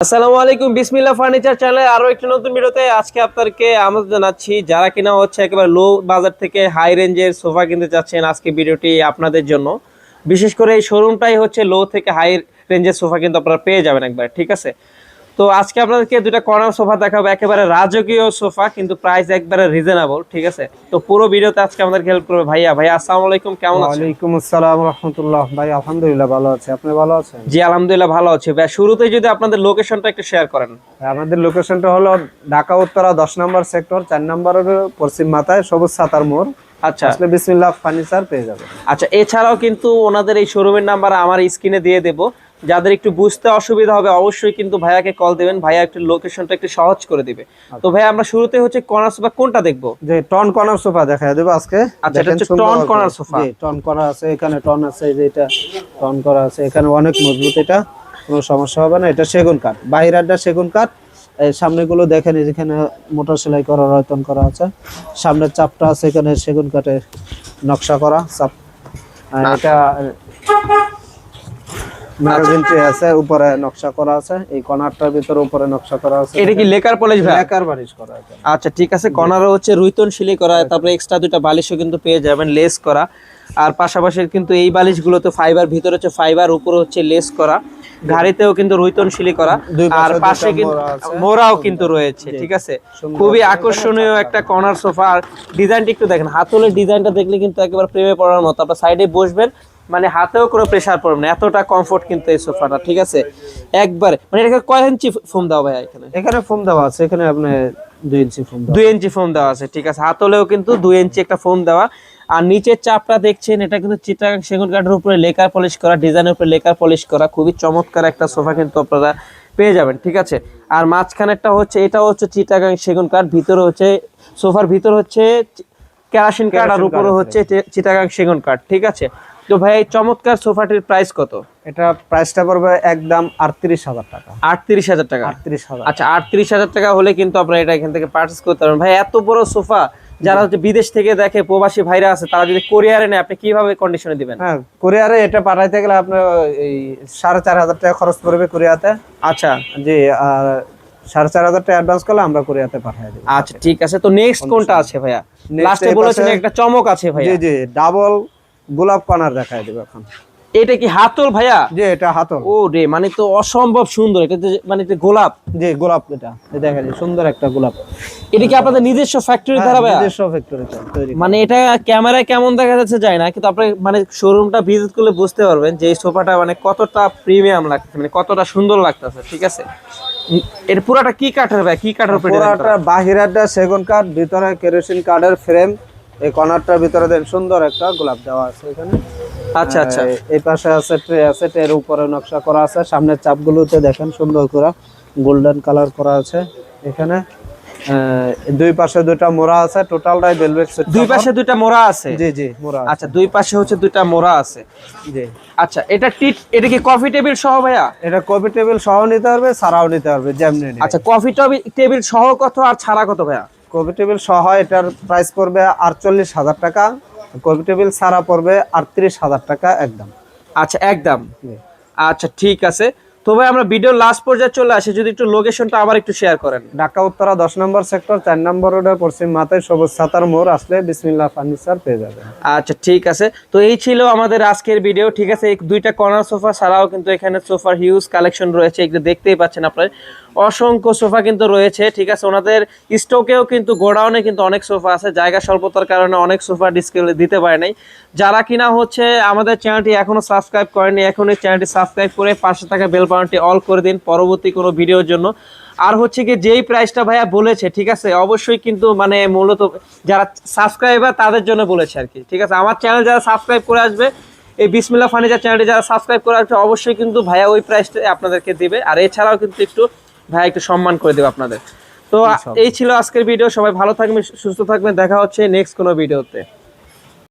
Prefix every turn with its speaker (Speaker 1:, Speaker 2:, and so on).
Speaker 1: আসসালামু আলাইকুম বিসমিল্লা ফার্নিচার চ্যানেলে আরও একটি নতুন ভিডিওতে আজকে আপনাদেরকে আমন্ত্রণ জানাচ্ছি। যারা কিনা হচ্ছে একেবারে লো বাজার থেকে হাই রেঞ্জের সোফা কিনতে চাচ্ছেন আজকে ভিডিওটি আপনাদের জন্য। বিশেষ করে এই শোরুমটাই হচ্ছে লো থেকে হাই রেঞ্জের সোফা কিন্তু আপনারা পেয়ে যাবেন একবার, ঠিক আছে? তো আজকে আপনাদেরকে দুটা কর্নার সোফা দেখাবো। একেবারে রাজকীয় সোফা কিন্তু প্রাইস একবারে রিজনেবল ঠিক আছে? তো পুরো ভিডিওতে আজকে আমাদেরকে হেল্প করবে ভাইয়া। ভাইয়া আসসালামু আলাইকুম কেমন আছেন?
Speaker 2: ওয়ালাইকুম আসসালাম রহমতুল্লাহ। ভাই আলহামদুলিল্লাহ ভালো আছে। আপনি ভালো আছেন?
Speaker 1: জি আলহামদুলিল্লাহ ভালো আছে। ভাই শুরুতেই যদি আপনাদের লোকেশনটা একটু শেয়ার করেন।
Speaker 2: আমাদের লোকেশনটা হলো ঢাকা উত্তরা দশ নম্বর সেক্টর চার নম্বরের পশ্চিম মাথায় সবুজ সাতার মোড়।
Speaker 1: আচ্ছা।
Speaker 2: আসলে বিসমিল্লাহ ফার্নিচার পেয়ে যাবে
Speaker 1: আচ্ছা এছাড়াও কিন্তু ওনাদের এই শোরুমের নাম্বার আমার স্ক্রিনে দিয়ে দেব। যাদের একটু বুঝতে অসুবিধা হবে অবশ্যই কিন্তু ভাইয়াকে কল দেবেন। ভাইয়া একটু লোকেশনটা একটু সহজ করে দিবে। তো ভাইয়া আমরা শুরুতে হচ্ছে কর্নার সোফা কোনটা দেখব?
Speaker 2: যে টন কর্নার সোফা দেখা দেবো আজকে।
Speaker 1: আচ্ছা, এটা হচ্ছে টন কর্নার সোফা।
Speaker 2: জি, টন করা আছে এখানে টন আছে এই যে এটা টন করা আছে এখানে অনেক মজবুত এটা। কোনো সমস্যা হবে না এটা সেগুন কাঠ। বাইরেরটা সেগুন কাঠ। এই সামনেগুলো দেখেন এই যেখানে মোটর সেলাই করা রয়তন করা আছে। সামনের চাপটা আছে এখানে সেগুন কাঠের নকশা করা চাপ। আর এটা ম্যাগাজিন ট্রে আছে উপরে নকশা করা আছে এই কর্নারটার ভিতরে উপরে নকশা করা আছে।
Speaker 1: এটা কি লেকার পলিশ ভাই?
Speaker 2: লেকার বারিশ করা আছে।
Speaker 1: আচ্ছা ঠিক আছে কর্নারও হচ্ছে রুইতন শিলি করা তারপরে এক্সট্রা দুইটা বালিশও কিন্তু পেয়ে যাবেন লেস করা। আর পাশাপাশি কিন্তু এই বালিশগুলো ফাইবার ভিতরে হচ্ছে ফাইবার উপরে হচ্ছে লেস করা। ঘাড়িতেও কিন্তু রুইতন শিলি করা। আর
Speaker 2: পাশে
Speaker 1: কিন্তু। মোড়াও কিন্তু রয়েছে ঠিক আছে? খুবই আকর্ষণীয় একটা কর্নার সোফা। আর ডিজাইনটা একটু দেখেন হাতলের ডিজাইনটা দেখলে কিন্তু একেবারে প্রেমে পড়ার মতো। আপনার সাইডে বসবেন মানে হাতেও কোনো প্রেশার পড়বে না এতটা কমফোর্ট কিন্তু এই সোফাটা ঠিক আছে? একবারে মানে এটা কয় ইঞ্চি ফোম দাও ভাই এখানে?
Speaker 2: এখানে ফোম দেওয়া আছে এখানে আপনি দুই ইঞ্চি ফোম
Speaker 1: দুই ইঞ্চি ফোম দেওয়া আছে ঠিক আছে। হাতলেও কিন্তু দুই ইঞ্চি একটা ফোম দেওয়া। আর নিচের চাপটা দেখছেন এটা কিন্তু চিটাগাং সেগুন কাঠের উপরে লেকার পলিশ করা ডিজাইনের উপরে লেকার পলিশ করা খুবই চমৎকার একটা সোফা কিন্তু আপনারা পেয়ে যাবেন ঠিক আছে? আর মাঝখানেরটা হচ্ছে এটা হচ্ছে চিটাগাং সেগুন কাঠ ভিতরে হচ্ছে সোফার ভিতর হচ্ছে কেরাসিন কাঠ আর উপরে হচ্ছে চিটাগাং সেগুন কাঠ ঠিক আছে? তো ভাই চমৎকার সোফাটির প্রাইস কত?
Speaker 2: এটা প্রাইসটা পড়বে একদম আটত্রিশ হাজার টাকা।
Speaker 1: আটত্রিশ হাজার টাকা?
Speaker 2: আটত্রিশ হাজার
Speaker 1: আচ্ছা আটত্রিশ হাজার টাকা হলে কিন্তু আপনারা এটা এখান থেকে পার্চেস করতে পারবেন। ভাই এত বড় সোফা যারা হচ্ছে বিদেশ থেকে দেখে প্রবাসী ভাইরা আছে তারা যদি কোরিয়ারে নেয় আপনি কীভাবে কন্ডিশনে দিবেন?
Speaker 2: হ্যাঁ কোরিয়ারে এটা পাঠাইতে গেলে আপনার এই সাড়ে চার হাজার টাকা খরচ পড়বে কোরিয়াতে
Speaker 1: আচ্ছা।
Speaker 2: জি আর সাড়ে চার হাজার টাকা অ্যাডভান্স করলে আমরা কোরিয়াতে পাঠিয়ে দেবো।
Speaker 1: আচ্ছা ঠিক আছে। তো নেক্সট কোনটা আছে ভাইয়া? লাস্টে বলেছেন একটা চমক আছে
Speaker 2: জি
Speaker 1: ভাইয়া।
Speaker 2: জি ডাবল গোলাপ কর্নার দেখাই দেবো এখন।
Speaker 1: এটা কি হাতল ভাইয়া?
Speaker 2: জি এটা হাতল।
Speaker 1: ও রে মানে তো অসম্ভব সুন্দর। এটা মানে গোলাপ।
Speaker 2: জি গোলাপ এটা। এই দেখেন এই সুন্দর একটা গোলাপ।
Speaker 1: এটা কি আপনাদের নিজস্ব ফ্যাক্টরি দ্বারা ভাইয়া?
Speaker 2: নিজস্ব ফ্যাক্টরিতে তৈরি
Speaker 1: মানে এটা ক্যামেরায় কেমন দেখা যাচ্ছে যায় না কিন্তু আপনি মানে শোরুমটা ভিজিট করলে বুঝতে পারবেন যে এই সোফাটা মানে কতটা প্রিমিয়াম লাগতেছে মানে কতটা সুন্দর লাগতেছে ঠিক আছে? এর পুরাটা কি কাঠের ভাই কি কাঠের
Speaker 2: পুরাটা বাহিরাটা সেগুন কাঠ ভিতরে কেরোসিন কাঠের ফ্রেম এই কর্নারটার ভিতরে দেন সুন্দর একটা গোলাপ দেওয়া আছে এখানে।
Speaker 1: আচ্ছা আচ্ছা।
Speaker 2: এই- পাশে আছে ট্রে আছে ট্রের উপরে নকশা করা আছে। সামনের চাপগুলোতে দেখেন সুন্দর করে গোল্ডেন কালার করা আছে এখানে। দুই পাশে দুইটা মোড়া আছে টোটালটাই ভেলভেট সেট
Speaker 1: দুই পাশে দুইটা মোড়া আছে?
Speaker 2: জি জি মোড়া
Speaker 1: আচ্ছা দুই পাশে হচ্ছে দুইটা মোড়া আছে।
Speaker 2: জি।
Speaker 1: আচ্ছা এটা টি এটা কি কফি টেবিল সহ ভাইয়া?
Speaker 2: এটা কফি টেবিল সহ নিতে পারবে ছাড়াও নিতে পারবে যেমনি।
Speaker 1: আচ্ছা কফি টেবিল সহ কত আর ছাড়া কত ভাইয়া?
Speaker 2: কপি টেবিল সহ এটার প্রাইস পড়বে আটচল্লিশ হাজার টাকা। কপি টেবিল ছাড়া পড়বে আটত্রিশ হাজার টাকা একদম।
Speaker 1: আচ্ছা একদম। আচ্ছা ঠিক আছে। তো ভাই আমরা ভিডিও লাস্ট পর্যায়ে চলে আসি। যদি একটু লোকেশনটা আবার একটু শেয়ার করেন।
Speaker 2: ঢাকা উত্তরা দশ নম্বর সেক্টর চার নম্বর রোডের পশ্চিম মাথায় সবুজ সাতার মোড় আসলে বিসমিল্লা ফার্নিচার পেয়ে যাবে
Speaker 1: আচ্ছা ঠিক আছে। তো এই ছিল আমাদের আজকের ভিডিও ঠিক আছে? দুইটা কর্নার সোফা ছাড়াও কিন্তু এখানে সোফার হিউজ কালেকশন রয়েছে। একটু দেখতেই পাচ্ছেন আপনারা। অসংখ্য সোফা কিন্তু রয়েছে ঠিক আছে? ওনাদের স্টকেও কিন্তু গোডাউনে কিন্তু অনেক সোফা আছে। জায়গা স্বল্পতার কারণে অনেক সোফা ডিসপ্লে দিতে পারে নাই। যারা কিনা হচ্ছে আমাদের চ্যানেলটি এখনও সাবস্ক্রাইব করেনি এখন এই চ্যানেলটি সাবস্ক্রাইব করে পাশে থাকা বেল বাটনটি অল করে দিন পরবর্তী কোনো ভিডিওর জন্য। আর হচ্ছে কি যেই প্রাইসটা ভাইয়া বলেছে ঠিক আছে? অবশ্যই কিন্তু মানে মূলত যারা সাবস্ক্রাইবার তাদের জন্য বলেছে আর কি ঠিক আছে? আমার চ্যানেল যারা সাবস্ক্রাইব করে আসবে এই বিসমিল্লা ফার্নিচার চ্যানেলটি যারা সাবস্ক্রাইব করে আসবে অবশ্যই কিন্তু ভাইয়া ওই প্রাইসটা আপনাদেরকে দিবে। আর এছাড়াও কিন্তু একটু ভাইয়া একটু সম্মান করে দেবে আপনাদের। তো এই ছিল আজকের ভিডিও সবাই ভালো থাকবেন সুস্থ থাকবেন। দেখা হচ্ছে নেক্সট কোনো ভিডিওতে